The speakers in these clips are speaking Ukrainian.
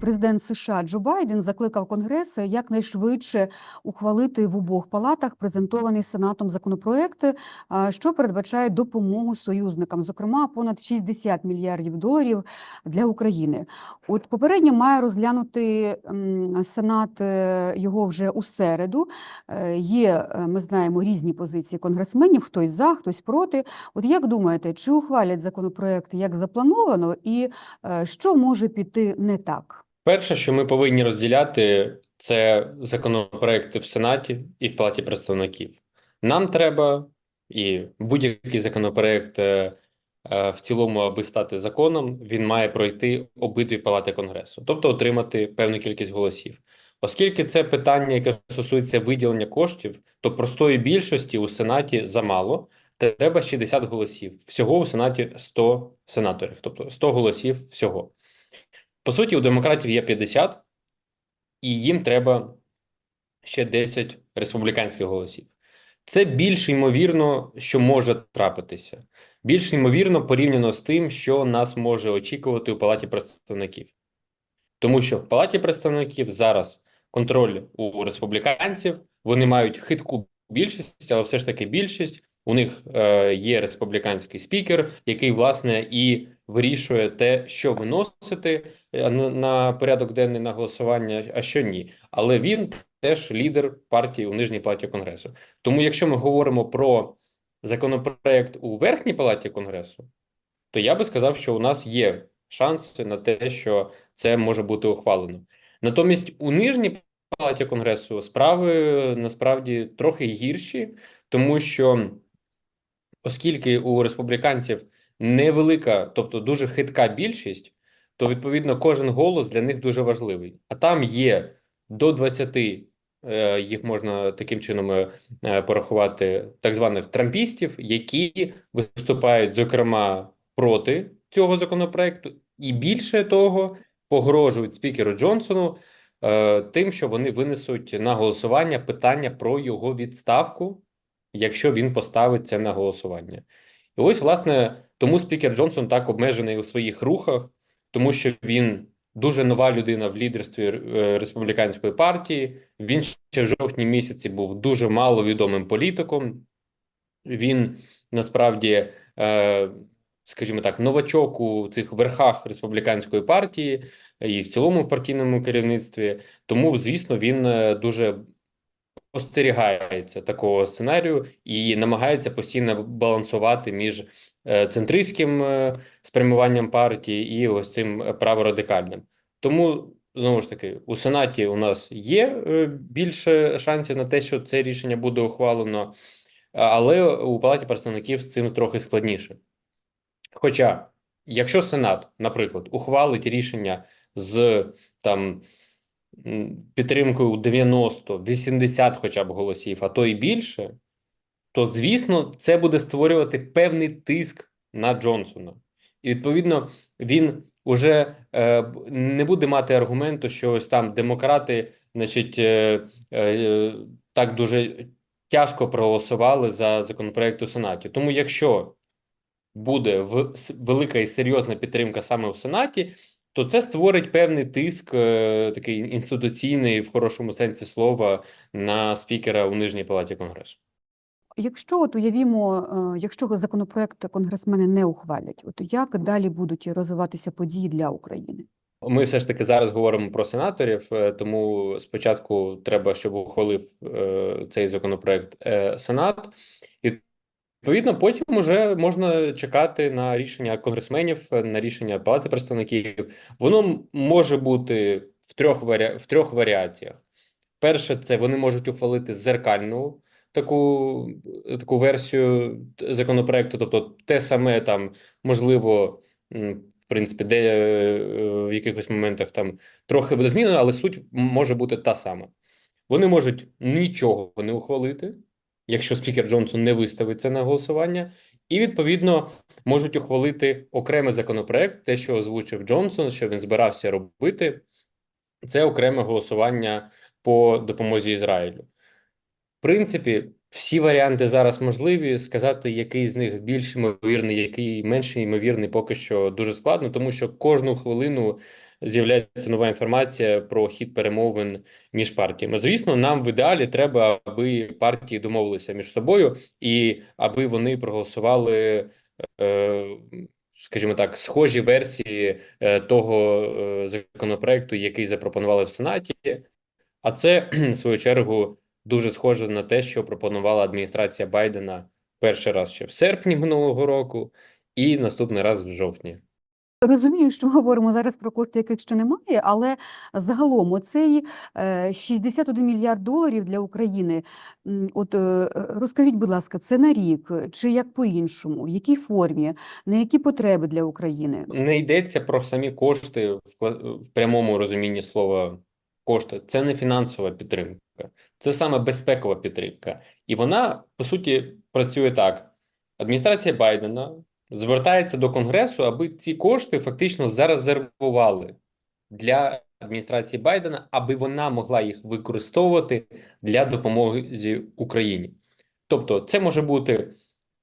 Президент США Джо Байден закликав Конгрес якнайшвидше ухвалити в обох палатах презентований Сенатом законопроекти, що передбачає допомогу союзникам, зокрема понад 60 мільярдів доларів для України. От попередньо має розглянути Сенат е, його вже у середу. Е, Є, е, ми знаємо, різні позиції конгресменів, хтось за, хтось проти. От як думаєте, чи ухвалять законопроект як заплановано, і е, що може піти не так? Перше, що ми повинні розділяти, це законопроекти в Сенаті і в Палаті представників. Нам треба, і будь-який законопроект е, е, в цілому, аби стати законом, він має пройти обидві палати Конгресу, тобто отримати певну кількість голосів. Оскільки це питання, яке стосується виділення коштів, то простої більшості у Сенаті замало. Треба 60 голосів. Всього у Сенаті 100 сенаторів, тобто 100 голосів всього. По суті, у демократів є 50, і їм треба ще 10 республіканських голосів. Це більш ймовірно, що може трапитися. Більш ймовірно порівняно з тим, що нас може очікувати у Палаті представників. Тому що в Палаті представників зараз контроль у республіканців, вони мають хитку більшість, але все ж таки більшість. У них е, є республіканський спікер, який, власне, і вирішує те, що виносити е, на, на порядок денний на голосування, а що ні. Але він теж лідер партії у нижній палаті Конгресу. Тому, якщо ми говоримо про законопроект у верхній палаті Конгресу, то я би сказав, що у нас є шанси на те, що це може бути ухвалено. Натомість у нижній палаті Конгресу справи насправді трохи гірші, тому що оскільки у республіканців невелика, тобто дуже хитка більшість, то відповідно кожен голос для них дуже важливий. А там є до 20, е, їх можна таким чином е, е, порахувати, так званих трампістів, які виступають, зокрема, проти цього законопроекту, і більше того, погрожують спікеру Джонсону тим, що вони винесуть на голосування питання про його відставку, якщо він поставить це на голосування. І ось, власне, тому спікер Джонсон так обмежений у своїх рухах, тому що він дуже нова людина в лідерстві е, республіканської партії. Він ще в жовтні місяці був дуже маловідомим політиком. Він насправді, е, скажімо так, новачок у цих верхах республіканської партії і в цілому партійному керівництві. Тому, звісно, він е, дуже остерігається такого сценарію і намагається постійно балансувати між е, центристським е, спрямуванням партії і ось цим е, праворадикальним. Тому знову ж таки у Сенаті у нас є більше шансів на те, що це рішення буде ухвалено, але у Палаті представників з цим трохи складніше. Хоча, якщо Сенат, наприклад, ухвалить рішення з там підтримкою 90, 80 хоча б голосів, а то і більше, то звісно, це буде створювати певний тиск на Джонсона. І відповідно він уже е, не буде мати аргументу, що ось там демократи, значить, е, е, так дуже тяжко проголосували за законопроект у Сенаті. Тому якщо буде в велика і серйозна підтримка саме в Сенаті, то це створить певний тиск, е, такий інституційний в хорошому сенсі слова, на спікера у нижній палаті Конгресу. Якщо от уявімо, е, якщо законопроект конгресмени не ухвалять, от як далі будуть розвиватися події для України? Ми все ж таки зараз говоримо про сенаторів, е, тому спочатку треба, щоб ухвалив цей законопроект Сенат, і відповідно потім вже можна чекати на рішення конгресменів, на рішення Палати представників. Воно може бути в трьох варі... в трьох варіаціях. Перше, це вони можуть ухвалити зеркальну таку, таку версію законопроекту, тобто те саме там можливо. в принципі, де е, в якихось моментах там трохи буде змінено, але суть може бути та сама. Вони можуть нічого не ухвалити, якщо спікер Джонсон не виставить це на голосування, і відповідно можуть ухвалити окремий законопроект, те, що озвучив Джонсон, що він збирався робити, це окреме голосування по допомозі Ізраїлю. В принципі, Всі варіанти зараз можливі. Сказати, який з них більш ймовірний, який менш ймовірний, поки що дуже складно, тому що кожну хвилину з'являється нова інформація про хід перемовин між партіями. Звісно, нам в ідеалі треба, аби партії домовилися між собою і аби вони проголосували, е, скажімо так, схожі версії е, того е, законопроекту, який запропонували в Сенаті. А це, в свою чергу, дуже схоже на те, що пропонувала адміністрація Байдена перший раз ще в серпні минулого року, і наступний раз в жовтні. Розумію, що ми говоримо зараз про кошти, яких ще немає, але загалом оцей е, 61 мільярд доларів для України. От е, е, розкажіть, будь ласка, це на рік чи як по-іншому? В якій формі? На які потреби для України? Не йдеться про самі кошти в прямому розумінні слова кошти. Це не фінансова підтримка, це саме безпекова підтримка. І вона, по суті, працює так: адміністрація Байдена звертається до Конгресу, аби ці кошти фактично зарезервували для адміністрації Байдена, аби вона могла їх використовувати для допомоги Україні. Тобто, це може бути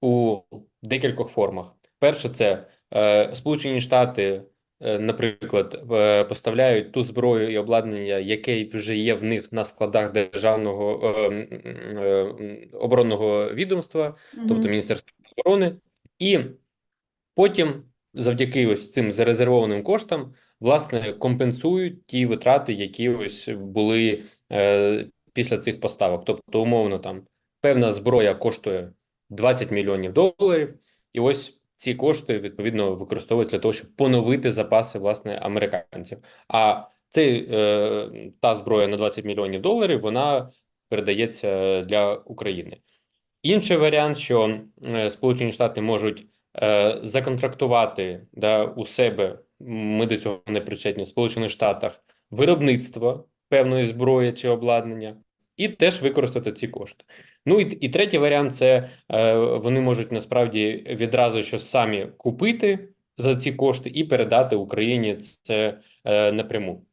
у декількох формах. Перше, це е, Сполучені Штати, наприклад, е, поставляють ту зброю і обладнання, яке вже є в них на складах державного е, е, оборонного відомства, тобто Мгм. Міністерства оборони, і потім, завдяки ось цим зарезервованим коштам, власне, компенсують ті витрати, які ось були е, після цих поставок. Тобто, умовно, там певна зброя коштує 20 мільйонів доларів, і ось ці кошти відповідно використовують для того, щоб поновити запаси власне американців. А цей е, та зброя на 20 мільйонів доларів вона передається для України. Інший варіант, що е, Сполучені Штати можуть е, законтрактувати да, у себе, ми до цього не причетні в Сполучених Штатах, виробництво певної зброї чи обладнання, і теж використати ці кошти. Ну і, і третій варіант це е, вони можуть насправді відразу щось самі купити за ці кошти і передати Україні це е, напряму.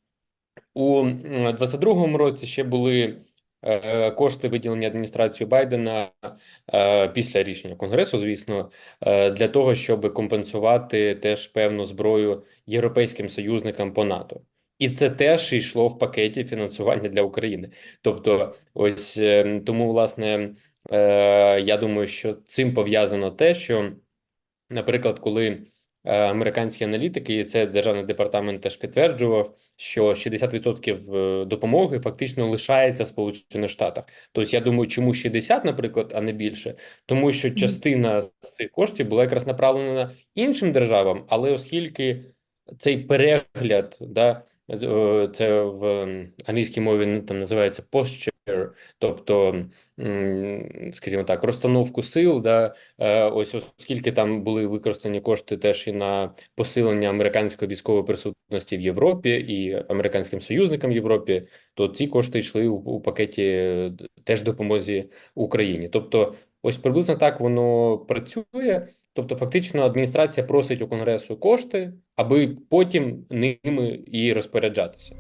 У 22-му році ще були е, кошти виділені адміністрацією Байдена е, після рішення Конгресу, звісно, е, для того, щоб компенсувати теж певну зброю європейським союзникам по НАТО. І це теж йшло в пакеті фінансування для України. Тобто, ось е, тому, власне, е, я думаю, що цим пов'язано те, що, наприклад, коли е, американські аналітики, і це державний департамент теж підтверджував, що 60% е, допомоги фактично лишається в Сполучених Штатах. Тобто, я думаю, чому 60, наприклад, а не більше, тому що частина цих коштів була якраз направлена іншим державам, але оскільки цей перегляд, да, це в англійській мові ну, там називається posture, тобто, скажімо так, розстановку сил, да, е, ось оскільки там були використані кошти теж і на посилення американської військової присутності в Європі і американським союзникам в Європі, то ці кошти йшли у, у пакеті е, теж допомозі Україні. Тобто, ось приблизно так воно працює. Тобто, фактично, адміністрація просить у Конгресу кошти, аби потім ними і розпоряджатися.